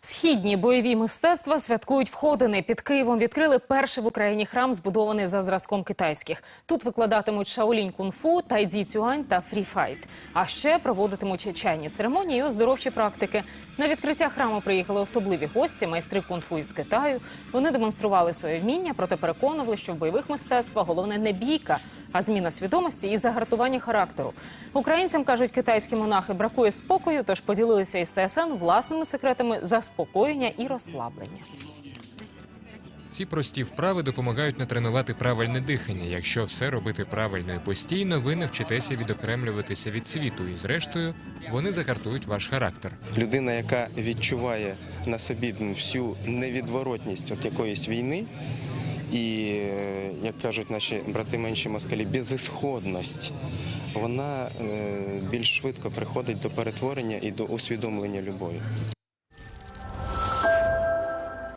Східні бойові мистецтва святкують входини. Під Києвом відкрили перший в Україні храм, збудований за зразком китайських. Тут викладатимуть шаолінь кунг-фу, тайдзі цюань та фріфайт. А ще проводитимуть чайні церемонії і оздоровчі практики. На відкриття храму приїхали особливі гості, майстри кунг-фу із Китаю. Вони демонстрували своє вміння, проте переконували, що в бойових мистецтвах головне не бійка, а зміна свідомості і загартування характеру. Українцям кажуть, китайські монахи бракує спокою, тож поділилися із ТСН власними секретами заспокоєння і розслаблення. Ці прості вправи допомагають натренувати правильне дихання. Якщо все робити правильно і постійно, ви навчитеся відокремлюватися від світу, і зрештою вони загартують ваш характер. Людина, яка відчуває на собі всю невідворотність от якоїсь війни, і, е, як кажуть наші брати менші москалі, безісходність, вона е, більш швидко приходить до перетворення і до усвідомлення любові.